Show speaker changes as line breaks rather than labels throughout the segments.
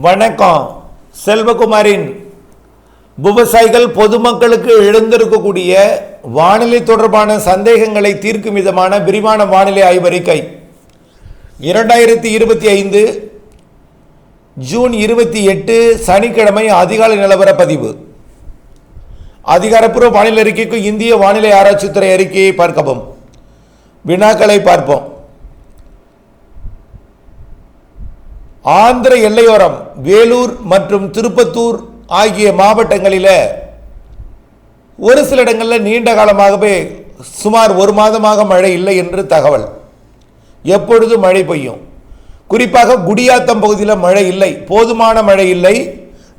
வணக்கம். செல்வகுமாரின் விவசாயிகள் பொதுமக்களுக்கு எழுந்திருக்கக்கூடிய வானிலை தொடர்பான சந்தேகங்களை தீர்க்கும் விதமான விரிவான வானிலை ஆய்வறிக்கை. இரண்டாயிரத்தி இருபத்தி ஐந்து ஜூன் இருபத்தி எட்டு சனிக்கிழமை அதிகாலை நிலவர பதிவு. அதிகாரப்பூர்வ வானிலை அறிக்கைக்கு இந்திய வானிலை ஆராய்ச்சித்துறை அறிக்கையை பார்க்கவும். வினாக்களை பார்ப்போம். ஆந்திர எல்லையோரம் வேலூர் மற்றும் திருப்பத்தூர் ஆகிய மாவட்டங்களில் ஒரு சில இடங்களில் நீண்ட காலமாகவே சுமார் ஒரு மாதமாக மழை இல்லை என்று தகவல். எப்பொழுது மழை பெய்யும்? குறிப்பாக குடியாத்தம் பகுதியில் மழை இல்லை போதுமான மழை இல்லை.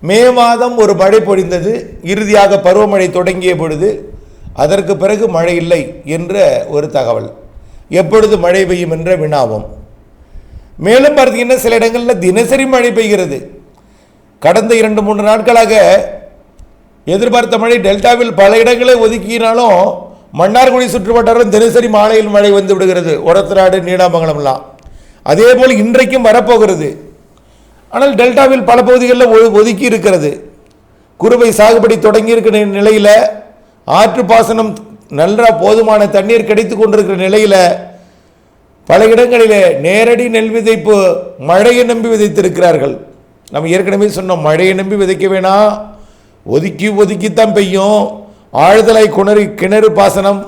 மே மாதம் ஒரு மழை பொழிந்தது இறுதியாக பருவமழை தொடங்கிய பொழுது அதற்கு பிறகு மழை இல்லை என்ற ஒரு தகவல். எப்பொழுது மழை பெய்யும் என்ற வினாவும். மேலும் பார்த்தீங்கன்னா சில இடங்களில் தினசரி மழை பெய்கிறது. கடந்த இரண்டு மூன்று நாட்களாக எதிர்பார்த்த மழை டெல்டாவில் பல இடங்களை ஒதுக்கினாலும் மன்னார்குடி சுற்றுவட்டாரம் தினசரி மாலையில் மழை வந்து விடுகிறது. ஒரத்தநாடு நீடாமங்கலம்லாம் அதே போல் இன்றைக்கும் வரப்போகிறது. ஆனால் டெல்டாவில் பல பகுதிகளில் ஒ- ஒதுக்கி இருக்கிறது. குறுவை சாகுபடி தொடங்கி இருக்கிற நிலையில் ஆற்று பாசனம் நல்ல போதுமான தண்ணீர் கிடைத்து கொண்டிருக்கிற நிலையில் பல இடங்களிலே நேரடி நெல் விதைப்பு மழையை நம்பி விதைத்திருக்கிறார்கள். நம்ம ஏற்கனவே சொன்னோம் மழையை நம்பி விதைக்க வேணாம் ஒதுக்கி ஒதுக்கித்தான் பெய்யும். ஆழ்தலை குணறி கிணறு பாசனம்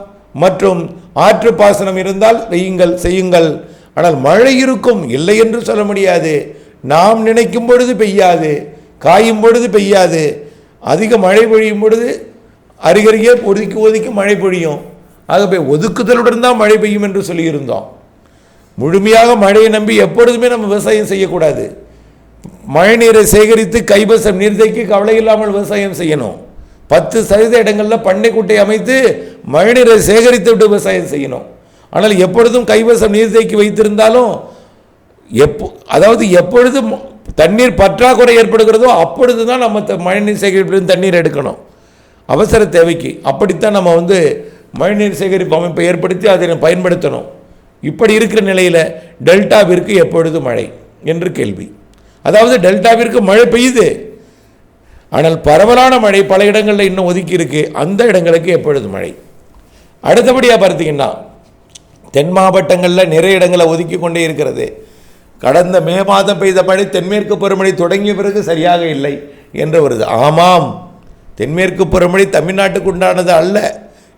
மற்றும் ஆற்று பாசனம் இருந்தால் வெய்யுங்கள் செய்யுங்கள். ஆனால் மழை இருக்கும் இல்லை என்று சொல்ல முடியாது. நாம் நினைக்கும் பொழுது பெய்யாது காயும் பொழுது பெய்யாது. அதிக மழை பொழியும் பொழுது அருகருகே ஒதுக்கி ஒதுக்கி மழை பொழியும். ஆகவே ஒதுக்குதலுடன் தான் மழை பெய்யும் என்று சொல்லியிருந்தோம். முழுமையாக மழையை நம்பி எப்பொழுதுமே நம்ம விவசாயம் செய்யக்கூடாது. மழை நீரை சேகரித்து கைவசம் நீர்த்தைக்கு கவலை இல்லாமல் விவசாயம் செய்யணும். பத்து சதவீத இடங்களில் பண்ணைக்குட்டை அமைத்து மழைநீரை சேகரித்து விட்டு விவசாயம் செய்யணும். ஆனால் எப்பொழுதும் கைவசம் நீர்த்தைக்கு வைத்திருந்தாலும் எப்போ அதாவது எப்பொழுது தண்ணீர் பற்றாக்குறை ஏற்படுகிறதோ அப்பொழுது தான் நம்ம த- மழைநீர் சேகரிப்பிலிருந்து தண்ணீர் எடுக்கணும். அவசர தேவைக்கு. அப்படித்தான் நம்ம வந்து மழைநீர் சேகரிப்பு அமைப்பை ஏற்படுத்தி அதை பயன்படுத்தணும். இப்படி இருக்கிற நிலையில் டெல்டாவிற்கு எப்பொழுது மழை என்று கேள்வி. அதாவது டெல்டாவிற்கு மழை பெய்யுது. ஆனால் பரவலான மழை பல இடங்களில் இன்னும் ஒதுக்கி இருக்கு. அந்த இடங்களுக்கு எப்பொழுது மழை? அடுத்தபடியாக பார்த்தீங்கன்னா தென் மாவட்டங்களில் நிறைய இடங்களை ஒதுக்கி கொண்டே இருக்கிறது. கடந்த மே மாதம் பெய்த மழை தென்மேற்கு பருவமழை தொடங்கிய பிறகு சரியாக இல்லை என்று வருது. ஆமாம் தென்மேற்கு பருவமழை தமிழ்நாட்டுக்கு உண்டானது அல்ல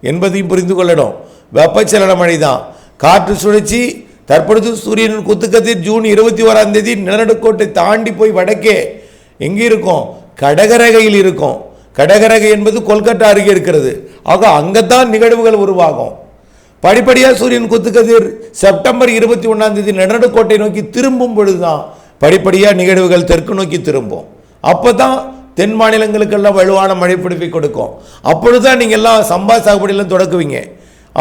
என்பதையும் புரிந்து கொள்ளணும். வெப்பச்சலன மழை தான் காற்று சுழற்சி தற்பொழுது சூரியனின் குத்துக்கதிர் ஜூன் இருபத்தி ஓராம் தேதி நிலநடுக்கோட்டை தாண்டி போய் வடக்கே எங்கே இருக்கும் கடகரகையில் இருக்கும். கடகரகை என்பது கொல்கட்டா அருகே இருக்கிறது. ஆக அங்கத்தான் நிகழ்வுகள் உருவாகும். படிப்படியாக சூரியன் குத்துக்கதிர் செப்டம்பர் இருபத்தி ஒன்றாம் தேதி நெடுக்கோட்டை நோக்கி திரும்பும் பொழுதுதான் படிப்படியாக நிகழ்வுகள் தெற்கு நோக்கி திரும்பும். அப்போ தான் தென் மாநிலங்களுக்கெல்லாம் வலுவான மழை பிடிப்பை கொடுக்கும். அப்பொழுது தான் நீங்கள் எல்லாம் சம்பா சாகுபடியெல்லாம் தொடக்குவீங்க.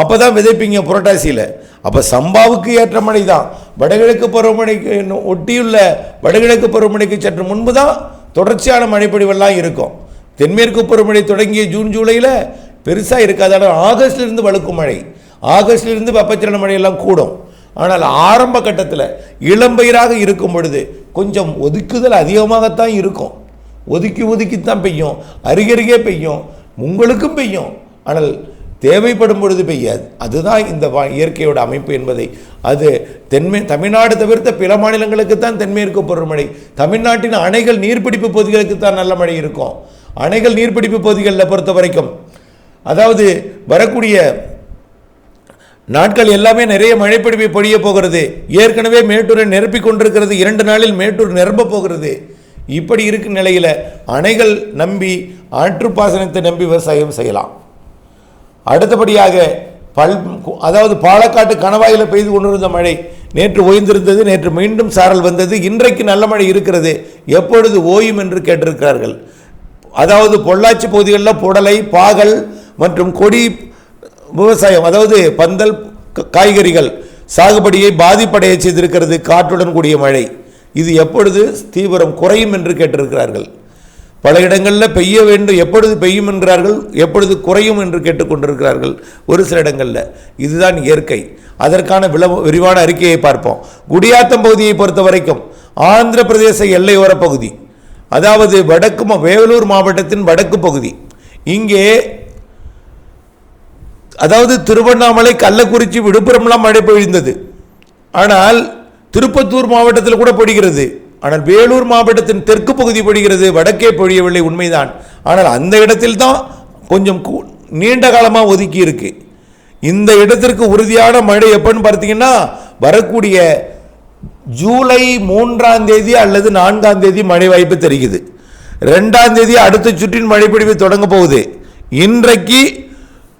அப்போ தான் விதைப்பீங்க புரட்டாசியில். அப்போ சம்பாவுக்கு ஏற்ற மழை தான். வடகிழக்கு பருவமழைக்கு ஒட்டியுள்ள வடகிழக்கு பருவமழைக்கு சற்று முன்பு தான் தொடர்ச்சியான மழைப்பொழிவெல்லாம் இருக்கும். தென்மேற்கு பருவமழை தொடங்கிய ஜூன் ஜூலையில் பெருசாக இருக்காது. ஆனால் ஆகஸ்ட்லேருந்து வழுக்கும் மழை. ஆகஸ்ட்லேருந்து வெப்பச்சலன மழையெல்லாம் கூடும். ஆனால் ஆரம்ப கட்டத்தில் இளம்பயிராக இருக்கும் பொழுது கொஞ்சம் ஒதுக்குதல் அதிகமாகத்தான் இருக்கும். ஒதுக்கி ஒதுக்கித்தான் பெய்யும். அருகருகே பெய்யும். உங்களுக்கும் பெய்யும். ஆனால் தேவைப்படும் பொழுது பெய்யாது. அதுதான் இந்த வா- இயற்கையோட அமைப்பு என்பதை. அது தென்மே தமிழ்நாடு தவிர்த்த பிற மாநிலங்களுக்கு தான் தென்மேற்கு பருவமழை தமிழ்நாட்டின் அணைகள் நீர்பிடிப்பு பகுதிகளுக்கு தான் நல்ல மழை இருக்கும். அணைகள் நீர்பிடிப்பு பகுதிகளில் பொறுத்த வரைக்கும் அதாவது வரக்கூடிய நாட்கள் எல்லாமே நிறைய மழைப்பிடிப்பை பொழிய போகிறது. ஏற்கனவே மேட்டூரை நிரப்பிக் கொண்டிருக்கிறது. இரண்டு நாளில் மேட்டூர் நிரம்ப போகிறது. இப்படி இருக்கும் நிலையில் அணைகள் நம்பி ஆற்றுப்பாசனத்தை நம்பி விவசாயம் செய்யலாம். அடுத்தபடியாக பல் அதாவது பாலக்காட்டு கணவாயில் பெய்து கொண்டிருந்த மழை நேற்று ஓய்ந்திருந்தது நேற்று மீண்டும் சாரல் வந்தது. இன்றைக்கு நல்ல மழை இருக்கிறது. எப்பொழுது ஓயும் என்று கேட்டிருக்கிறார்கள். அதாவது பொள்ளாச்சி பகுதிகளில் புடலை பாகல் மற்றும் கொடி விவசாயம் அதாவது பந்தல் காய்கறிகள் சாகுபடியை பாதிப்படைய செய்திருக்கிறது. காற்றுடன் கூடிய மழை. இது எப்பொழுது தீவிரம் குறையும் என்று கேட்டிருக்கிறார்கள். பல இடங்களில் பெய்ய வேண்டும் எப்பொழுது பெய்யும் என்கிறார்கள் எப்பொழுது குறையும் என்று கேட்டுக்கொண்டிருக்கிறார்கள் ஒரு சில இடங்களில். இதுதான் இயற்கை. அதற்கான விள விரிவான அறிக்கையை பார்ப்போம். குடியாத்தம் பகுதியை பொறுத்த வரைக்கும் ஆந்திர பிரதேச எல்லையோர பகுதி அதாவது வடக்கு வேலூர் மாவட்டத்தின் வடக்கு பகுதி இங்கே அதாவது திருவண்ணாமலை கள்ளக்குறிச்சி விழுப்புரம்லாம் மழை பெய்ந்தது ஆனால் திருப்பத்தூர் மாவட்டத்தில் கூட பொழிகிறது ஆனால் வேலூர் மாவட்டத்தின் தெற்கு பகுதி பொழிகிறது வடக்கே பொழியவில்லை உண்மைதான். ஆனால் அந்த இடத்தில் தான் கொஞ்சம் கூ- நீண்ட காலமாக ஒதுக்கி இருக்கு. இந்த இடத்திற்கு உறுதியான மழை எப்போன்னு பார்த்தீங்கன்னா வரக்கூடிய ஜூலை மூன்றாம் தேதி அல்லது நான்காம் தேதி மழை வாய்ப்பு தெரிகிறது ரெண்டாம் தேதி அடுத்த சுற்றின் மழை தொடங்க போகுது. இன்றைக்கு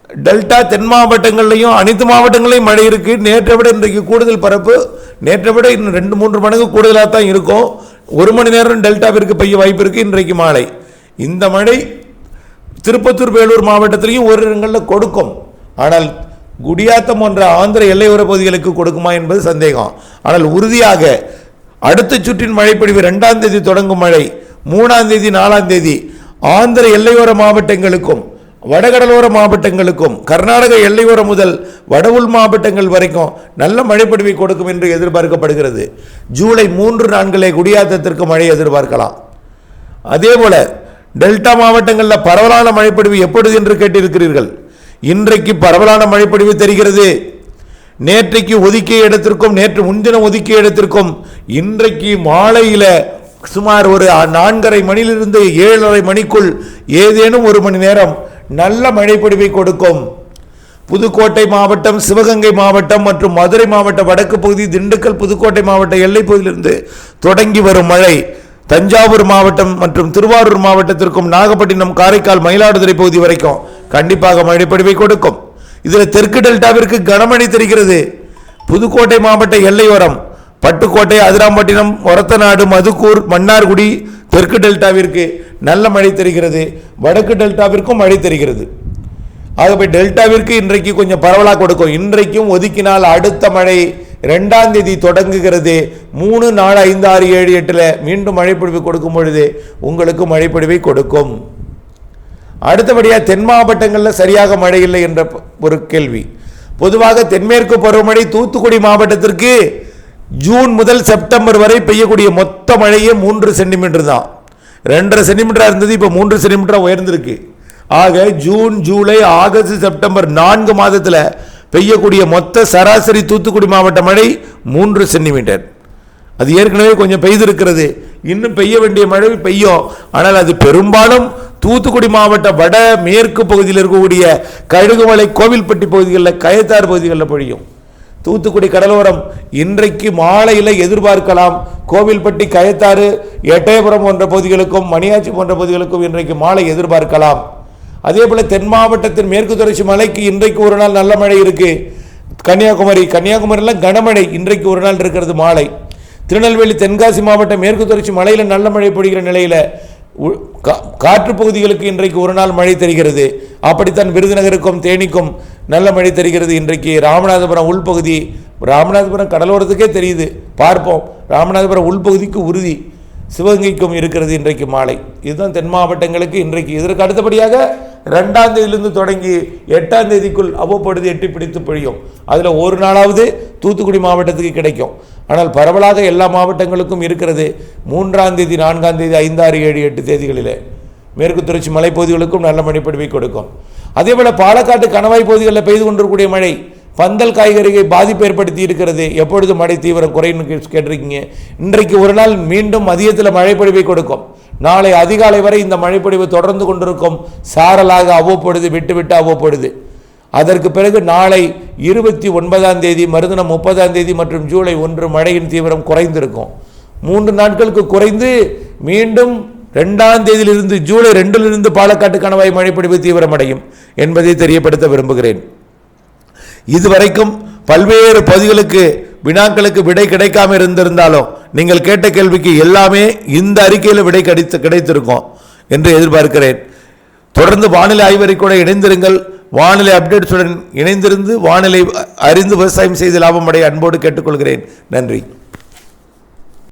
டெல்டா தென் மாவட்டங்கள்லையும் அனைத்து மாவட்டங்களையும் மழை இருக்கு. நேற்றை விட இன்றைக்கு கூடுதல் பரப்பு. நேற்றை விட இன்னும் ரெண்டு மூன்று மடங்கு கூடுதலாக தான் இருக்கும். ஒரு மணி நேரம் டெல்டாவிற்கு பெய்ய வாய்ப்பு இருக்கு. இன்றைக்கு மாலை. இந்த மழை திருப்பத்தூர் வேலூர் மாவட்டத்திலையும் ஒரு இடங்களில் கொடுக்கும். ஆனால் குடியாத்தம் போன்ற ஆந்திர எல்லையோர பகுதிகளுக்கு கொடுக்குமா என்பது சந்தேகம். ஆனால் உறுதியாக அடுத்த சுற்றின் மழைப்பொழிவு ரெண்டாம் தேதி தொடங்கும் மழை மூணாம் தேதி நாலாம் தேதி ஆந்திர எல்லையோர மாவட்டங்களுக்கும் வடகடலோர மாவட்டங்களுக்கும் கர்நாடக எல்லையோரம் முதல் வடவுள் மாவட்டங்கள் வரைக்கும் நல்ல மழைப்பொழிவை கொடுக்கும் என்று எதிர்பார்க்கப்படுகிறது. ஜூலை மூன்று நான்கிலே குடியாத்தத்திற்கு மழை எதிர்பார்க்கலாம். அதே போல் டெல்டா மாவட்டங்களில் பரவலான மழைப்பொழிவு எப்பொழுது என்று கேட்டிருக்கிறீர்கள்? இன்றைக்கு பரவலான மழைப்பொழிவு தெரிகிறது. நேற்றைக்கு ஒதுக்கிய இடத்திற்கும் நேற்று முன்தினம் ஒதுக்கிய இடத்திற்கும் இன்றைக்கு மாலையில் சுமார் ஒரு நான்கரை மணியிலிருந்து ஏழரை மணிக்குள் ஏதேனும் ஒரு மணி நேரம் நல்ல மழைப்பொழிவை கொடுக்கும். புதுக்கோட்டை மாவட்டம் சிவகங்கை மாவட்டம் மற்றும் மதுரை மாவட்ட வடக்கு பகுதி திண்டுக்கல் புதுக்கோட்டை மாவட்ட எல்லைப் பகுதியிலிருந்து தொடங்கி வரும் மழை. தஞ்சாவூர் மாவட்டம் மற்றும் திருவாரூர் மாவட்டத்திற்கும் நாகப்பட்டினம் காரைக்கால் மயிலாடுதுறை பகுதி வரைக்கும் கண்டிப்பாக மழைப்பொழிவை கொடுக்கும். இதில் தெற்கு டெல்டாவிற்கு கனமழை தெரிகிறது. புதுக்கோட்டை மாவட்ட எல்லையோரம் பட்டுக்கோட்டை அதிராம்பட்டினம் ஒரத்தநாடு மதுக்கூர் மன்னார்குடி தெற்கு டெல்டாவிற்கு நல்ல மழை தெரிகிறது வடக்கு டெல்டாவிற்கும் மழை தெரிகிறது. ஆகவே டெல்டாவிற்கு இன்றைக்கு கொஞ்சம் பரவலாக கொடுக்கும். இன்றைக்கும் ஒதுக்கினால் அடுத்த மழை ரெண்டாம் தேதி தொடங்குகிறது. மூணு நாலு ஐந்து ஆறு ஏழு எட்டில் மீண்டும் மழைப்பொழிவு கொடுக்கும் பொழுது உங்களுக்கு மழைப்பொழிவை கொடுக்கும். அடுத்தபடியாக தென் மாவட்டங்களில் சரியாக மழை இல்லை என்ற ஒரு கேள்வி. பொதுவாக தென்மேற்கு பருவமழை தூத்துக்குடி மாவட்டத்திற்கு ஜூன் முதல் செப்டம்பர் வரை பெய்யக்கூடிய மொத்த மழையே மூன்று சென்டிமீட்டர் தான். ரெண்டரை சென்டிமீட்டராக இருந்தது இப்போ மூன்று சென்டிமீட்டராக உயர்ந்திருக்கு. ஆக ஜூன் ஜூலை ஆகஸ்ட் செப்டம்பர் நான்கு மாதத்தில் பெய்யக்கூடிய மொத்த சராசரி தூத்துக்குடி மாவட்ட மழை மூன்று சென்டிமீட்டர். அது ஏற்கனவே கொஞ்சம் பெய்திருக்கிறது. இன்னும் பெய்ய வேண்டிய மழை பெய்யும். ஆனால் அது பெரும்பாலும் தூத்துக்குடி மாவட்ட வட மேற்கு பகுதியில் இருக்கக்கூடிய கழுகுமலை கோவில்பட்டி பகுதிகளில் கயத்தார் பகுதிகளில் பொழியும். தூத்துக்குடி கடலோரம் இன்றைக்கு மாலையில் எதிர்பார்க்கலாம். கோவில்பட்டி கயத்தாறு எட்டயபுரம் போன்ற பகுதிகளுக்கும் மணியாச்சி போன்ற பகுதிகளுக்கும் இன்றைக்கு மாலை எதிர்பார்க்கலாம். அதே போல் தென் மாவட்டத்தின் மேற்கு தொடர்ச்சி மலைக்கு இன்றைக்கு ஒரு நாள் நல்ல மழை இருக்கு. கன்னியாகுமரி கன்னியாகுமரியில் கனமழை இன்றைக்கு ஒரு நாள் இருக்கிறது மாலை. திருநெல்வேலி தென்காசி மாவட்டம் மேற்கு தொடர்ச்சி மலையில் நல்ல மழை பொழிகிற நிலையில் உ- கா- காற்று பகுதிகளுக்கு இன்றைக்கு ஒரு நாள் மழை தெரிகிறது. அப்படித்தான் விருதுநகருக்கும் தேனிக்கும் நல்ல மழை தெரிகிறது. இன்றைக்கு ராமநாதபுரம் உள்பகுதி ராமநாதபுரம் கடலோரத்துக்கே தெரியுது. பார்ப்போம். ராமநாதபுரம் உள்பகுதிக்கு உறுதி சிவகங்கைக்கும் இருக்கிறது இன்றைக்கு மாலை. இதுதான் தென் மாவட்டங்களுக்கு இன்றைக்கு. இதற்கு அடுத்தபடியாக ரெண்டாம் தேதியிலிருந்து தொடங்கி எட்டாம் தேதிக்குள் அவ்வப்பொழுது எட்டி பிடித்து பொழியும். அதில் ஒரு நாளாவது தூத்துக்குடி மாவட்டத்துக்கு கிடைக்கும். ஆனால் பரவலாக எல்லா மாவட்டங்களுக்கும் இருக்கிறது மூன்றாம் தேதி நான்காம் தேதி ஐந்தாறு ஏழு எட்டு தேதிகளிலே. மேற்கு தொடர்ச்சி மலைப்பகுதிகளுக்கும் நல்ல மழைப்பொழிவை கொடுக்கும். அதே போல் பாலக்காட்டு கணவாய் பகுதிகளில் பெய்து கொண்டிருக்கக்கூடிய மழை பந்தல் காய்கறிகள் பாதிப்பு ஏற்படுத்தி இருக்கிறது. எப்பொழுது மழை தீவிரம் குறைன்னு கேட்டிருக்கீங்க. இன்றைக்கு ஒரு நாள் மீண்டும் மதியத்தில் மழைப்பொழிவை கொடுக்கும். நாளை அதிகாலை வரை இந்த மழைப்பொழிவு தொடர்ந்து கொண்டிருக்கும். சாரலாக அவ்வப்பொழுது விட்டு விட்டு அவ்வப்பொழுது. அதற்கு பிறகு நாளை இருபத்தி ஒன்பதாம் தேதி மறுதினம் முப்பதாம் தேதி மற்றும் ஜூலை ஒன்று மழையின் தீவிரம் குறைந்திருக்கும். மூன்று நாட்களுக்கு குறைந்து மீண்டும் ரெண்டாம் தேதியிலிருந்து ஜூலை ரெண்டிலிருந்து பாலக்காட்டு கணவாய் மழைப்பொழிவு தீவிரமடையும் என்பதை தெரியப்படுத்த விரும்புகிறேன். இதுவரைக்கும் பல்வேறு பகுதிகளுக்கு வினாக்களுக்கு விடை கிடைக்காம இருந்திருந்தாலும் நீங்கள் கேட்ட கேள்விக்கு எல்லாமே இந்த அறிக்கையில் விடை கிடைத்து கிடைத்திருக்கும் என்று எதிர்பார்க்கிறேன். தொடர்ந்து வானிலை ஆய்வறை கூட இணைந்திருங்கள். வானிலை அப்டேட்ஸுடன் இணைந்திருந்து வானிலை அறிந்து விவசாயம் செய்து லாபம் அடைய அன்போடு கேட்டுக்கொள்கிறேன். நன்றி.